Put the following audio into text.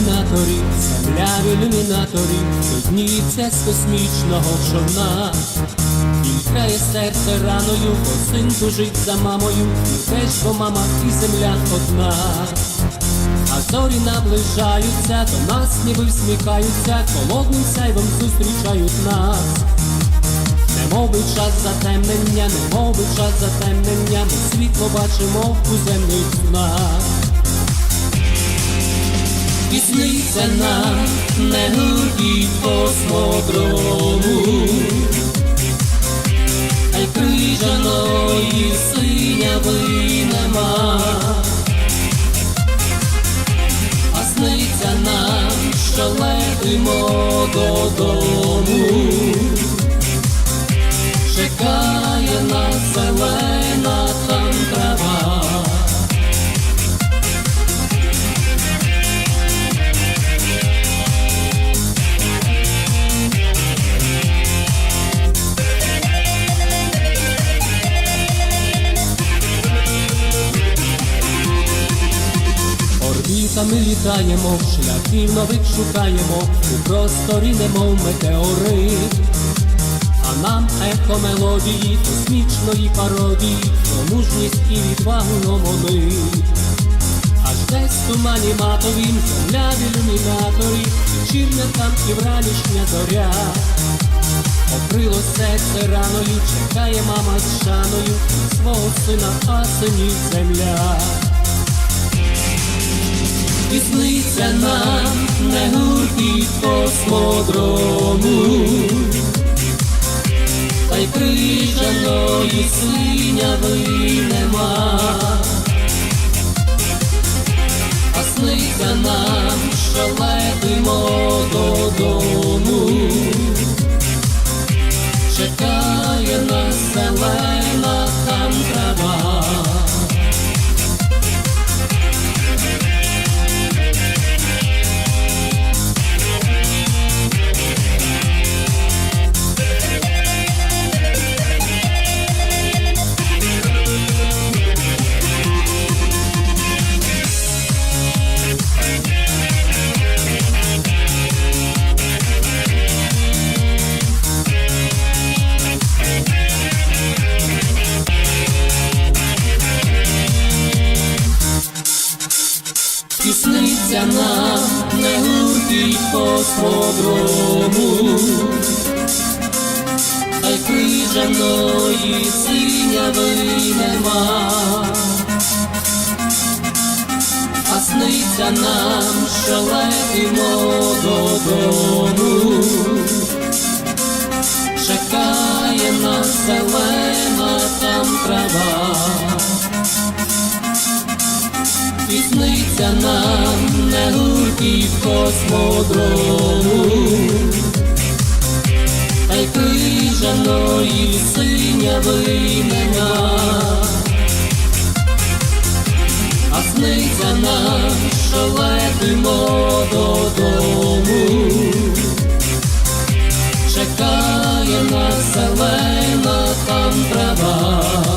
Ілюмінаторі, земля в ілюмінаторі, видніється з космічного човна. Крає серце раною, бо син тужить за мамою, і теж бо мама і земля одна. А зорі наближаються, до нас ніби всміхаються, холодним сяйвом зустрічають нас. Немов би час затемнення, немов би час затемнення, ми світло бачимо у земних снах. І сниться нам не гуркіт космодрому, а й крижаної синяви нема. А сниться нам, що летимо додому, чекає нас зелена Орбітами літаємо, шляхів нових шукаємо, у просторі немов метеорит. А нам ехо мелодії, космічної пародії, про мужність і відвагу номонить. Аж десь тумані матовім, земля в ілюмінаторі, вечірня там і вранішня зоря. Окрило серце раною, чекає мама з шаною, свого сина, а синів земля. Сниться нам не гуркіт космодрому, та й крижаної синяви нема. А сниться нам, що летимо додому, чекає нас зелена там сниться нам не гуркіт космодрому, та й крижаної синяви нема. А сниться нам, що летимо додому, І сниться нам не гуркіт космодрому, та й крижаної синяви нема. А сниться нам, що летимо додому, чекає нас зелена там трава.